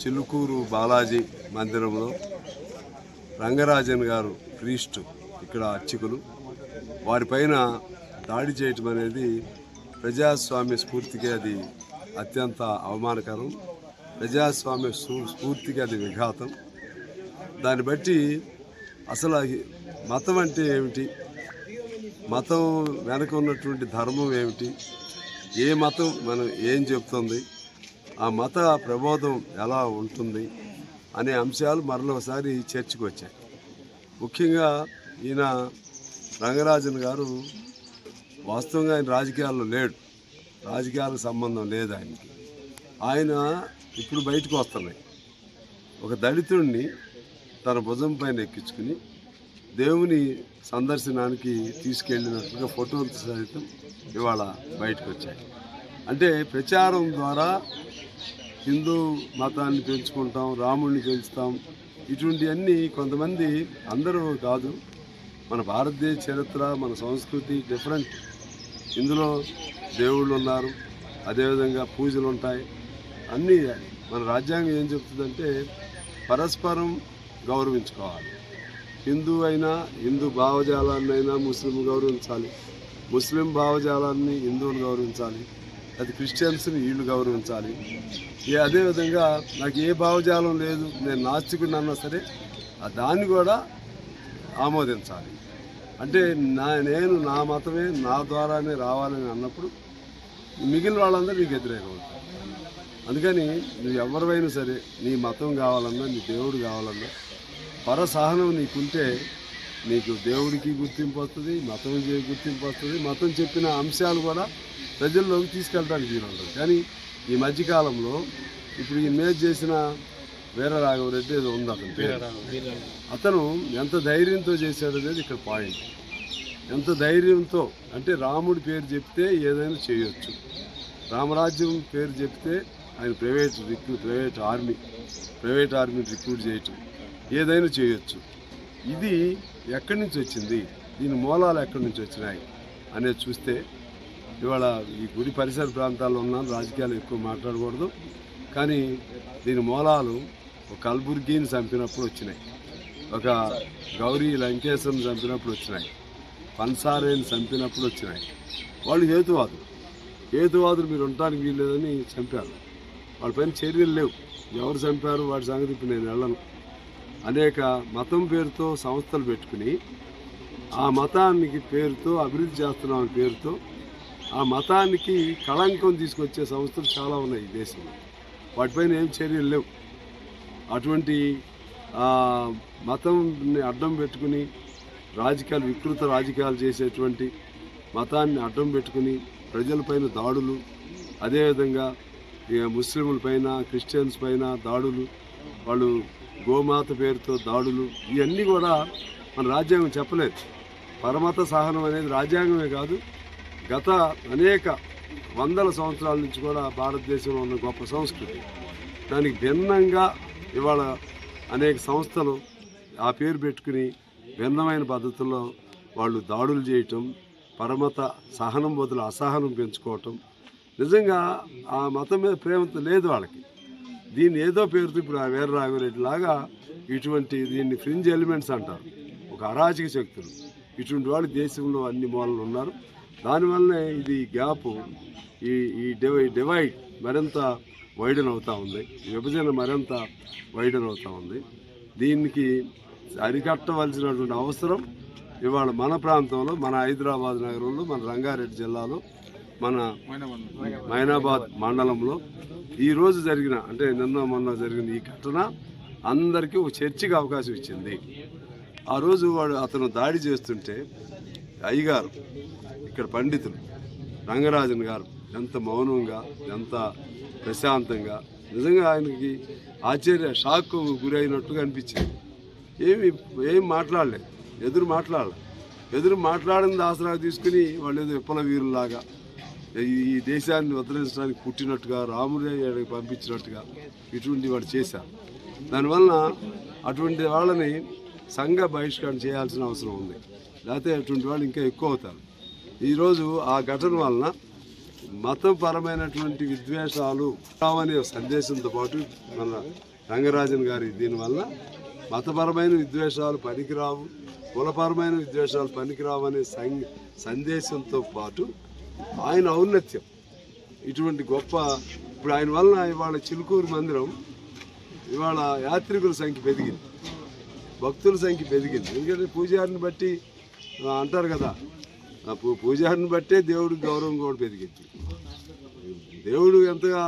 చిలుకూరు బాలాజీ మందిరంలో రంగరాజన్ గారు ప్రీస్టు ఇక్కడ అర్చకులు. వారిపైన దాడి చేయటం అనేది ప్రజాస్వామ్య స్ఫూర్తికి అది అత్యంత అవమానకరం. ప్రజాస్వామ్య స్ఫూర్తికి అది విఘాతం. దాన్ని బట్టి అసలు మతం అంటే ఏమిటి? మతం వెనక ఉన్నటువంటి ధర్మం ఏమిటి? ఏ మతం మనం ఏం చెప్తుంది? ఆ మత ప్రబోధం ఎలా ఉంటుంది అనే అంశాలు మరొకసారి చర్చకు వచ్చాయి. ముఖ్యంగా ఈయన రంగరాజన్ గారు వాస్తవంగా ఆయన రాజకీయాల్లో లేడు. రాజకీయాలకు సంబంధం లేదు ఆయనకి. ఆయన ఇప్పుడు బయటకు వస్తున్నాయి. ఒక దళితుడిని తన భుజం పైన ఎక్కించుకుని దేవుని సందర్శనానికి తీసుకెళ్ళినట్టుగా ఫోటోలు సైతం ఇవాళ బయటకు వచ్చాయి. అంటే ప్రచారం ద్వారా హిందూ మతాన్ని పెంచుకుంటాం రాముడిని పెంచుతాం. ఇటువంటివన్నీ కొంతమంది అందరూ కాదు. మన భారతదేశ చరిత్ర మన సంస్కృతి డిఫరెంట్ ఇందులో దేవుళ్ళు ఉన్నారు. అదేవిధంగా పూజలు ఉంటాయి. అన్నీ మన రాజ్యాంగం ఏం చెప్తుందంటే పరస్పరం గౌరవించుకోవాలి. హిందూ అయినా హిందూ భావజాలాన్ని అయినా ముస్లిం గౌరవించాలి. ముస్లిం భావజాలాన్ని హిందువులు గౌరవించాలి. అది క్రిస్టియన్స్ని వీళ్ళు గౌరవించాలి. ఏ అదేవిధంగా నాకు ఏ భావజాలం లేదు నేను నాస్తికుడిని అన్నా సరే దాన్ని కూడా ఆమోదించాలి. అంటే నా నేను నా మతమే నా ద్వారానే రావాలని అన్నప్పుడు మిగిలిన వాళ్ళందరూ నీకు వ్యతిరేకం అవుతారు. అందుకని నువ్వు ఎవరివైనా సరే నీ మతం కావాలన్నా నీ దేవుడు కావాలన్నా పరసహనం నీకుంటే నీకు దేవుడికి గుర్తింపు వస్తుంది మతంకి గుర్తింపు వస్తుంది మతం చెప్పిన అంశాలు కూడా ప్రజల్లోకి తీసుకెళ్ళడానికి వీలు ఉంటుంది కానీ ఈ మధ్యకాలంలో ఇప్పుడు ఈ మేజ్ చేసిన వీర రాఘవరెడ్డి ఏదో ఉంది అతని పేరు. అతను ఎంత ధైర్యంతో చేశాడు అనేది ఇక్కడ పాయింట్. ఎంత ధైర్యంతో అంటే రాముడి పేరు చెప్తే ఏదైనా చేయొచ్చు. రామరాజ్యం పేరు చెప్తే ఆయన private recruit private army private army recruit చేయటం ఏదైనా చేయొచ్చు. ఇది ఎక్కడి నుంచి వచ్చింది? దీని మూలాలు ఎక్కడి నుంచి వచ్చినాయి? అనేది చూస్తే ఇవాళ ఈ గుడి పరిసర ప్రాంతాల్లో ఉన్నాను రాజకీయాలు ఎక్కువ మాట్లాడకూడదు. కానీ దీని మూలాలు ఒక కల్బుర్గీని చంపినప్పుడు వచ్చినాయి. ఒక గౌరీ లంకేశ్వరం చంపినప్పుడు వచ్చినాయి. పన్సారేని చంపినప్పుడు వచ్చినాయి. వాళ్ళు హేతువాదులు. హేతువాదులు మీరు ఉండటానికి వీల్లేదని చంపారు. వాళ్ళపైన చర్యలు లేవు. ఎవరు చంపారు? వాటి సంగతి ఇప్పుడు నేను వెళ్ళను. అనేక మతం పేరుతో సంస్థలు పెట్టుకుని ఆ మతానికి పేరుతో అభివృద్ధి చేస్తున్నామని పేరుతో ఆ మతానికి కళంకం తీసుకొచ్చే సంస్థలు చాలా ఉన్నాయి ఈ దేశంలో. వాటిపైన ఏం చర్యలు లేవు. అటువంటి మతంని అడ్డం పెట్టుకుని రాజకీయాలు వికృత రాజకీయాలు చేసేటువంటి మతాన్ని అడ్డం పెట్టుకుని ప్రజలపైన దాడులు అదేవిధంగా ఇక ముస్లింల పైన క్రిస్టియన్స్ పైన దాడులు వాళ్ళు గోమాత పేరుతో దాడులు ఇవన్నీ కూడా మన రాజ్యాంగం చెప్పలేదు. పరమత సహనం అనేది రాజ్యాంగమే కాదు గత అనేక వందల సంవత్సరాల నుంచి కూడా భారతదేశంలో ఉన్న గొప్ప సంస్కృతి. దానికి భిన్నంగా ఇవాళ అనేక సంస్థలు ఆ పేరు పెట్టుకుని భిన్నమైన పద్ధతుల్లో వాళ్ళు దాడులు చేయటం పరమత సహనం బదులు అసహనం పెంచుకోవటం. నిజంగా ఆ మతం మీద ప్రేమతో లేదు వాళ్ళకి. దీన్ని ఏదో పేరుతో ఇప్పుడు ఆ వీర రాఘవరెడ్డి లాగా ఇటువంటి దీన్ని ఫ్రింజ్ ఎలిమెంట్స్ అంటారు. ఒక అరాచక శక్తులు. ఇటువంటి వాళ్ళు దేశంలో అన్ని మూలలు ఉన్నారు. దానివల్లనే ఇది గ్యాప్ ఈ ఈ డివై డివైడ్ మరింత వైడన్ అవుతూ ఉంది. విభజన మరింత వైడన్ అవుతూ ఉంది. దీనికి అరికట్టవలసినటువంటి అవసరం ఇవాళ మన ప్రాంతంలో మన హైదరాబాద్ నగరంలో మన రంగారెడ్డి జిల్లాలో మన మైనాబాద్ మండలంలో ఈ రోజు జరిగిన అంటే నిన్న మొన్న జరిగిన ఈ ఘటన అందరికీ ఒక చర్చకి అవకాశం ఇచ్చింది. ఆ రోజు వాడు అతను దాడి చేస్తుంటే అయ్యగారు ఇక్కడ పండితులు రంగరాజన్ గారు ఎంత మౌనంగా ఎంత ప్రశాంతంగా. నిజంగా ఆయనకి ఆశ్చర్య షాక్ గురైనట్టుగా అనిపించింది. ఏమి ఏం మాట్లాడలేదు. ఎదురు మాట్లాడలే. ఎదురు మాట్లాడింది ఆసరా తీసుకుని వాళ్ళు ఏదో విప్లవ వీరులాగా ఈ ఈ దేశాన్ని వదిలించడానికి పుట్టినట్టుగా రాముడే పంపించినట్టుగా ఇటువంటి వాడు చేశారు. దానివలన అటువంటి వాళ్ళని సంఘ బహిష్కరణ చేయాల్సిన అవసరం ఉంది. లేకపోతే అటువంటి వాళ్ళు ఇంకా ఎక్కువ అవుతారు. ఈరోజు ఆ ఘటన వలన మతపరమైనటువంటి విద్వేషాలు అనే సందేశంతో పాటు మన రంగరాజన్ గారి దీనివల్ల మతపరమైన విద్వేషాలు పనికిరావు కులపరమైన విద్వేషాలు పనికిరావు అనే సం- సందేశంతో పాటు ఆయన ఔన్నత్యం. ఇటువంటి గొప్ప ఇప్పుడు ఆయన వలన ఇవాళ చిలుకూరు మందిరం ఇవాళ యాత్రికుల సంఖ్య పెరిగింది భక్తుల సంఖ్య పెరిగింది. ఎందుకంటే పూజారిని బట్టి అంటారు కదా ఆ పూ పూజారిని బట్టే దేవుడికి గౌరవం కూడా పెరిగింది. దేవుడు ఎంతగా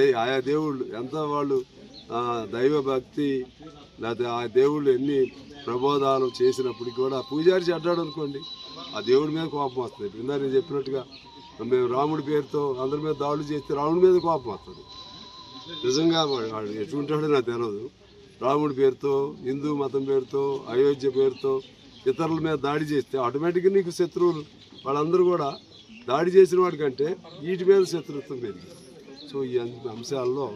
ఏ ఆయా దేవుళ్ళు ఎంత వాళ్ళు దైవ భక్తి లేకపోతే ఆ దేవుళ్ళు ఎన్ని ప్రబోధాలు చేసినప్పటికి కూడా పూజారి చెడ్డాడు అనుకోండి ఆ దేవుడి మీద కోపం వస్తుంది. ఇప్పుడు ఇందా నేను చెప్పినట్టుగా మేము రాముడి పేరుతో అందరి మీద దాడులు చేస్తే రాముడి మీద కోపం వస్తుంది. నిజంగా వాడు వాడు ఎటువంటాడో నాకు తెలియదు రాముడి పేరుతో హిందూ మతం పేరుతో అయోధ్య పేరుతో ఇతరుల మీద దాడి చేస్తే ఆటోమేటిక్గా నీకు శత్రువులు వాళ్ళందరూ కూడా దాడి చేసిన వాడికంటే వీటి మీద శత్రుత్వం పెరిగింది. సో ఈ అంశాల్లో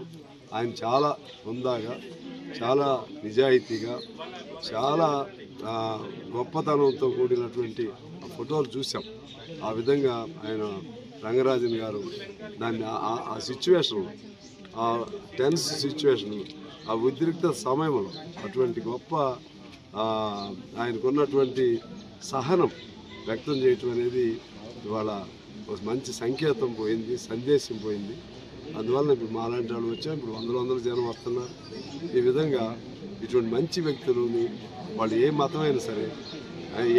ఆయన చాలా హుందాగా చాలా నిజాయితీగా చాలా గొప్పతనంతో కూడినటువంటి ఫోటోలు చూసాం ఆ విధంగా ఆయన రంగరాజన్ గారు దాన్ని ఆ- ఆ- ఆ సిచ్యువేషన్లో ఆ టెన్స్ సిచ్యువేషన్ ఆ ఉద్రిక్త సమయంలో అటువంటి గొప్ప ఆయనకున్నటువంటి సహనం వ్యక్తం చేయటం అనేది ఇవాళ ఒక మంచి సంకేతం పోయింది సందేశం పోయింది. అందువల్ల ఇప్పుడు మాలాంటి వాళ్ళు వచ్చాం ఇప్పుడు వందల వందల జనం వస్తున్నారు. ఈ విధంగా ఇటువంటి మంచి వ్యక్తులని వాళ్ళు ఏ మతమైనా సరే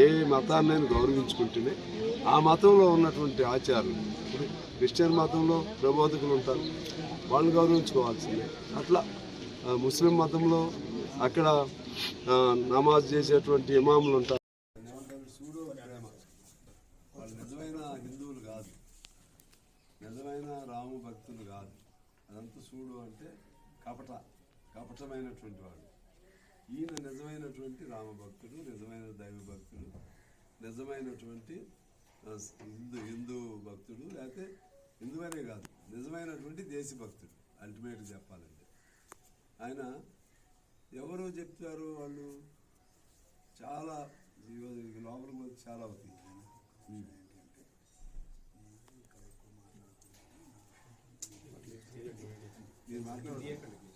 ఏ మతాన్నైనా గౌరవించుకుంటేనే ఆ మతంలో ఉన్నటువంటి ఆచారాలు ఇప్పుడు క్రిస్టియన్ మతంలో ప్రబోధకులు ఉంటారు వాళ్ళు గౌరవించుకోవాల్సిందే. అట్లా ముస్లిం మతంలో అక్కడ నమాజ్ చేసేటువంటి ఇమాములు ఉంటారు. వాళ్ళు నిజమైన హిందువులు కాదు. నిజమైన రాము భక్తులు కాదు. అదంతా సూడు అంటే కపట కపటమైనటువంటి వాడు ఈయన నిజమైనటువంటి రామ భక్తుడు నిజమైన దైవ భక్తుడు నిజమైనటువంటి హిందూ హిందూ భక్తుడు లేకపోతే హిందువనే కాదు నిజమైనటువంటి దేశభక్తుడు అల్టిమేట్ చెప్పాలంటే. ఆయన ఎవరో చెప్తారు వాళ్ళు? చాలా లోపల పోతే చాలా అవుతాయి. మీరు మాట్లాడండి